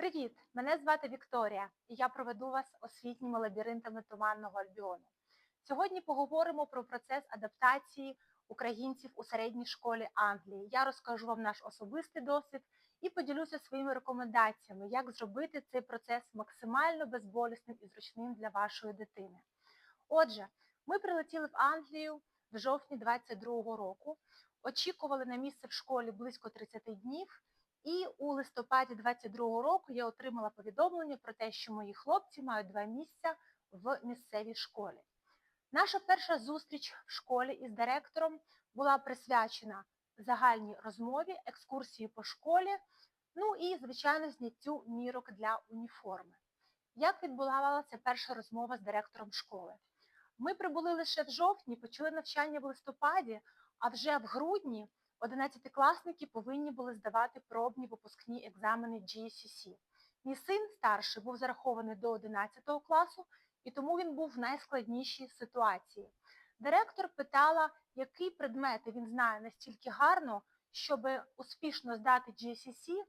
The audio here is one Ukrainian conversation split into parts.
Привіт! Мене звати Вікторія, і я проведу вас освітніми лабіринтами Туманного Альбіону. Сьогодні поговоримо про процес адаптації українців у середній школі Англії. Я розкажу вам наш особистий досвід і поділюся своїми рекомендаціями, як зробити цей процес максимально безболісним і зручним для вашої дитини. Отже, ми прилетіли в Англію в жовтні 22-го року, очікували на місце в школі близько 30 днів. І у листопаді 22-го року я отримала повідомлення про те, що мої хлопці мають два місця в місцевій школі. Наша перша зустріч в школі із директором була присвячена загальній розмові, екскурсії по школі, ну і, звичайно, зняттю мірок для уніформи. Як відбувалася перша розмова з директором школи? Ми прибули лише в жовтні, почали навчання в листопаді, а вже в грудні 11-класники повинні були здавати пробні випускні екзамени GCSE. Мій син старший був зарахований до 11 класу, і тому він був в найскладнішій ситуації. Директор питала, який предмети він знає настільки гарно, щоб успішно здати GCSE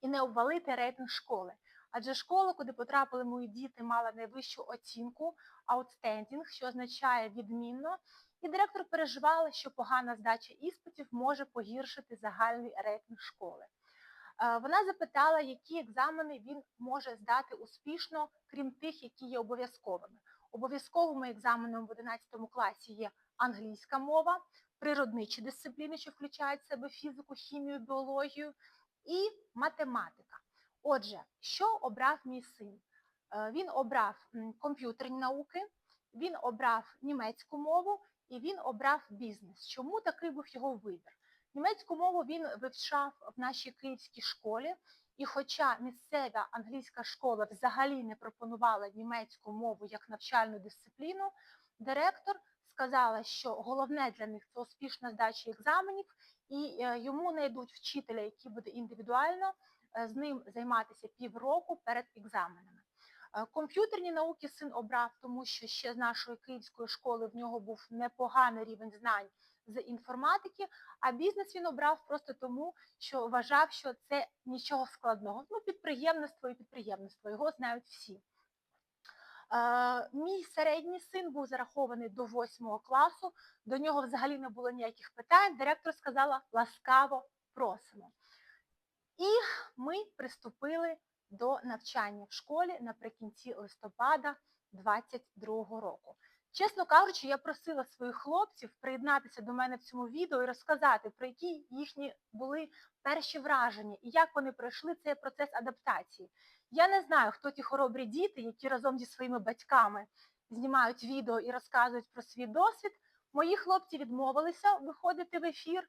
і не обвалити рейтинг школи. Адже школа, куди потрапили мої діти, мала найвищу оцінку outstanding, що означає відмінно, і директор переживала, що погана здача іспитів може погіршити загальний рейтинг школи. Е, Вона запитала, які екзамени він може здати успішно, крім тих, які є обов'язковими. Обов'язковими екзаменами в 11 класі є англійська мова, природничі дисципліни, що включають в себе фізику, хімію, біологію, і математика. Отже, що обрав мій син? Е, Він обрав комп'ютерні науки, він обрав німецьку мову і він обрав бізнес. Чому такий був його вибір? Німецьку мову він вивчав в нашій київській школі, і хоча місцева англійська школа взагалі не пропонувала німецьку мову як навчальну дисципліну, директор сказала, що головне для них це успішна здача екзаменів, і е, йому знайдуть вчителя, який буде індивідуально з ним займатися півроку перед екзаменами. Е, Комп'ютерні науки син обрав, тому що ще з нашої київської школи в нього був непоганий рівень знань з інформатики, а бізнес він обрав просто тому, що вважав, що це нічого складного. Ну, підприємництво і підприємництво, його знають всі. Е, Мій середній син був зарахований до 8 класу, до нього взагалі не було ніяких питань. Директор сказала ласкаво просимо. І ми приступили до навчання в школі наприкінці листопада 22-го року. Чесно кажучи, я просила своїх хлопців приєднатися до мене в цьому відео і розказати, про які їхні були перші враження і як вони пройшли цей процес адаптації. Я не знаю, хто ті хоробрі діти, які разом зі своїми батьками знімають відео і розказують про свій досвід. Мої хлопці відмовилися виходити в ефір,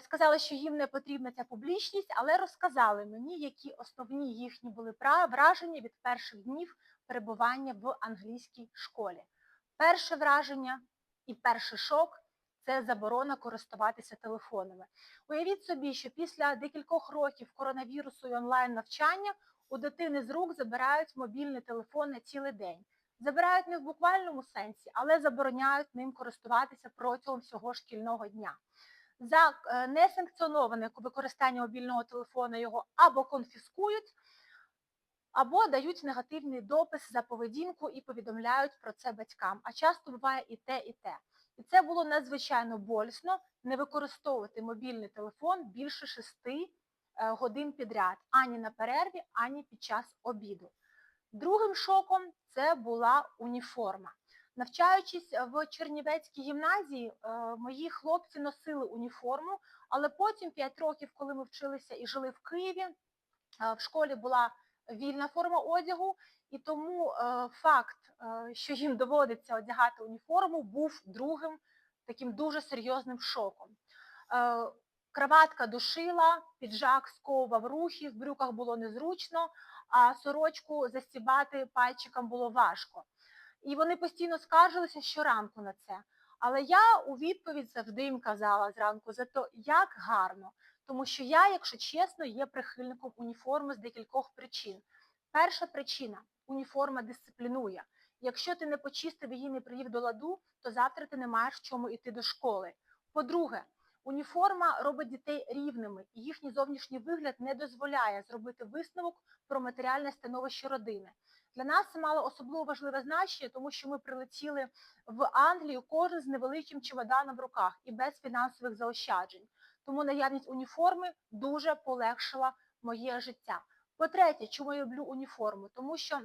сказали, що їм не потрібна ця публічність, але розказали мені, які основні їхні були враження від перших днів перебування в англійській школі. Перше враження і перший шок це заборона користуватися телефонами. Уявіть собі, що після декількох років коронавірусу і онлайн навчання у дитини з рук забирають мобільний телефон на цілий день. Забирають не в буквальному сенсі, але забороняють ним користуватися протягом всього шкільного дня. За е, несанкціоноване використання мобільного телефону його або конфіскують, або дають негативний допис за поведінку і повідомляють про це батькам. А часто буває і те, і те. І це було надзвичайно болісно не використовувати мобільний телефон більше шести е, годин підряд, ані на перерві, ані під час обіду. Другим шоком це була уніформа. Навчаючись в Чернівецькій гімназії, е, мої хлопці носили уніформу, але потім 5 років, коли ми вчилися і жили в Києві, е, в школі була вільна форма одягу, і тому е, факт, е, що їм доводиться одягати уніформу, був другим таким дуже серйозним шоком. Е, Краватка душила, піджак сковував рухи, в брюках було незручно, а сорочку застібати пальчиком було важко. І вони постійно скаржилися щоранку на це. Але я у відповідь завжди їм казала зранку за те, як гарно. Тому що я, якщо чесно, є прихильником уніформи з декількох причин. Перша причина уніформа дисциплінує. Якщо ти не почистив її, не привів до ладу, то завтра ти не маєш в чому йти до школи. По-друге, Уніформа робить дітей рівними, і їхній зовнішній вигляд не дозволяє зробити висновок про матеріальне становище родини. Для нас це мало особливо важливе значення, тому що ми прилетіли в Англію кожен з невеликим чемоданом в руках і без фінансових заощаджень. Тому наявність уніформи дуже полегшила моє життя. По-третє, чому я люблю уніформу? Тому що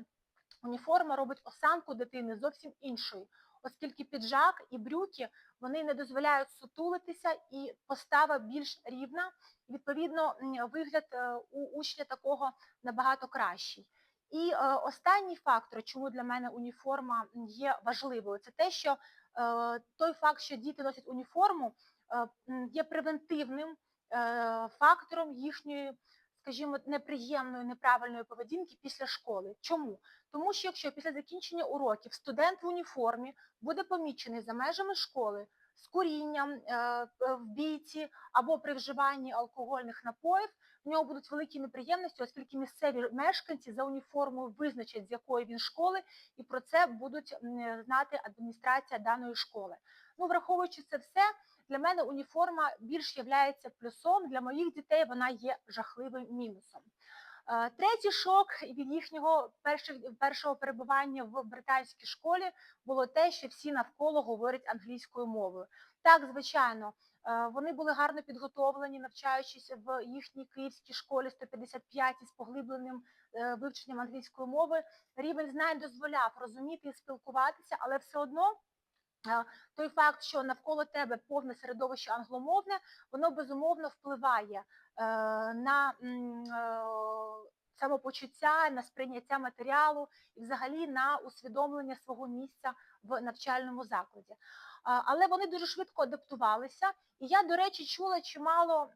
уніформа робить осанку дитини зовсім іншою, оскільки піджак і брюки вони не дозволяють сутулитися і постава більш рівна. Відповідно, вигляд е, у учня такого набагато кращий. І е, останній фактор, чому для мене уніформа є важливою, це те, що е, той факт, що діти носять уніформу, е, є превентивним е, фактором їхньої, скажімо, неприємної, неправильної поведінки після школи. Чому? Тому що якщо після закінчення уроків студент в уніформі буде помічений за межами школи з курінням е, в бійці або при вживанні алкогольних напоїв, в нього будуть великі неприємності, оскільки місцеві мешканці за уніформою визначать, з якої він школи, і про це будуть знати адміністрація даної школи. Ну, враховуючи це все, для мене уніформа більш є плюсом, для моїх дітей вона є жахливим мінусом. Е, Третій шок від їхнього першого перебування в британській школі було те, що всі навколо говорять англійською мовою. Так, звичайно, е, вони були гарно підготовлені, навчаючись в їхній київській школі 155 із поглибленим е, вивченням англійської мови. Рівень знань дозволяв розуміти і спілкуватися, але все одно. Е, Той факт, що навколо тебе повне середовище англомовне, воно безумовно впливає е, на е, самопочуття, на сприйняття матеріалу і взагалі на усвідомлення свого місця в навчальному закладі. Але вони дуже швидко адаптувалися, і я, до речі, чула чимало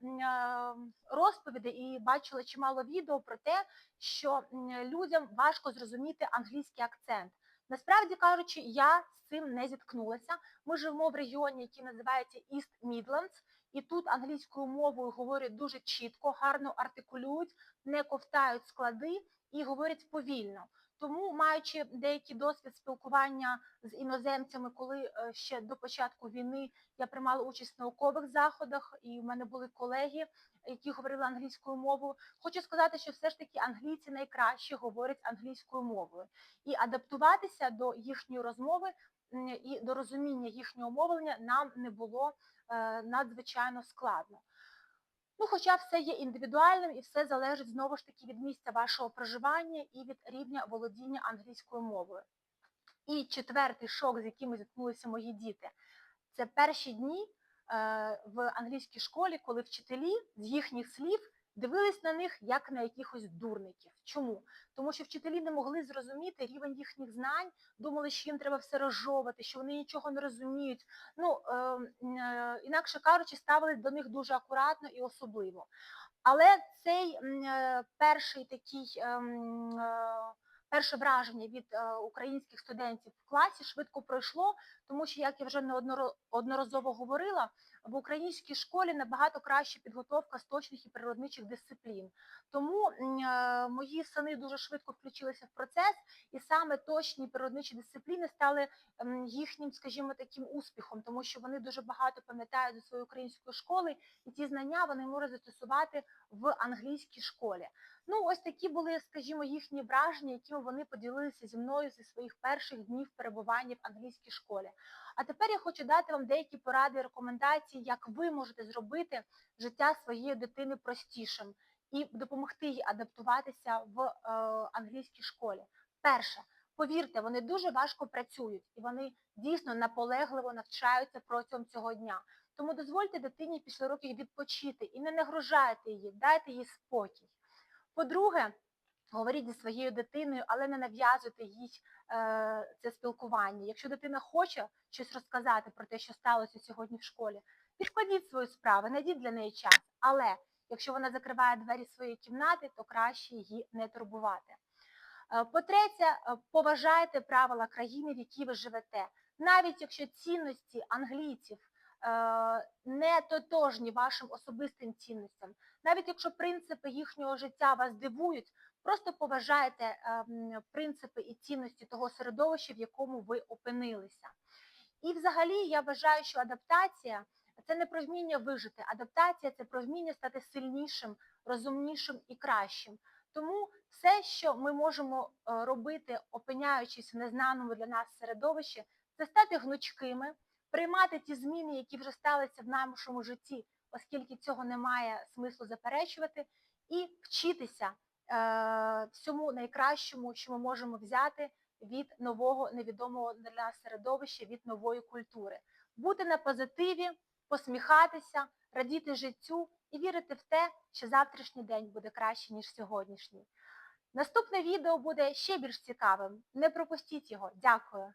розповідей і бачила чимало відео про те, що людям важко зрозуміти англійський акцент. Насправді кажучи, я з цим не зіткнулася. Ми живемо в регіоні, який називається East Midlands, і тут англійською мовою говорять дуже чітко, гарно артикулюють, не ковтають склади і говорять повільно. Тому, маючи деякий досвід спілкування з іноземцями, коли е, ще до початку війни я приймала участь в наукових заходах, і в мене були колеги, які говорили англійською мовою, хочу сказати, що все ж таки англійці найкраще говорять англійською мовою. І адаптуватися до їхньої розмови і до розуміння їхнього мовлення нам не було е, надзвичайно складно. Ну, хоча все є індивідуальним і все залежить знову ж таки від місця вашого проживання і від рівня володіння англійською мовою. І четвертий шок, з яким зіткнулися мої діти, це перші дні е, в англійській школі, коли вчителі з їхніх слів дивились на них як на якихось дурників. Чому? Тому що вчителі не могли зрозуміти рівень їхніх знань, думали, що їм треба все розжовувати, що вони нічого не розуміють. Ну, е, е, інакше кажучи, ставились до них дуже акуратно і особливо. Але цей е, перший такий ем, е, перше враження від е, українських студентів в класі швидко пройшло, тому що, як я вже неодноразово говорила, в українській школі набагато краща підготовка з точних і природничих дисциплін. Тому е, мої сини дуже швидко включилися в процес, і саме точні природничі дисципліни стали їхнім, скажімо, таким успіхом, тому що вони дуже багато пам'ятають зі своєї української школи, і ті знання вони можуть застосувати в англійській школі. Ну, ось такі були, скажімо, їхні враження, якими вони поділилися зі мною зі своїх перших днів перебування в англійській школі. А тепер я хочу дати вам деякі поради рекомендації, як ви можете зробити життя своєї дитини простішим і допомогти їй адаптуватися в е, англійській школі. Перше, повірте, вони дуже важко працюють і вони дійсно наполегливо навчаються протягом цього дня. Тому дозвольте дитині після років відпочити і не нагружайте її, дайте їй спокій. По-друге, говоріть зі своєю дитиною, але не нав'язуйте їй е, це спілкування. Якщо дитина хоче щось розказати про те, що сталося сьогодні в школі, відкладіть свою справу, знайдіть для неї час. Але якщо вона закриває двері своєї кімнати, то краще її не турбувати. Е, По-третє, е, поважайте правила країни, в якій ви живете. Навіть якщо цінності англійців е, не тотожні вашим особистим цінностям, навіть якщо принципи їхнього життя вас дивують, просто поважайте ем, принципи і цінності того середовища, в якому ви опинилися. І взагалі я вважаю, що адаптація Це не про вміння вижити. Адаптація це про вміння стати сильнішим, розумнішим і кращим. Тому все, що ми можемо е, робити, опиняючись в незнаному для нас середовищі, це стати гнучкими, приймати ті зміни, які вже сталися в нашому житті, оскільки цього немає смислу заперечувати, і вчитися всьому найкращому, що ми можемо взяти від нового невідомого для нас середовища, від нової культури. Бути на позитиві, посміхатися, радіти життю і вірити в те, що завтрашній день буде краще, ніж сьогоднішній. Наступне відео буде ще більш цікавим. Не пропустіть його. Дякую.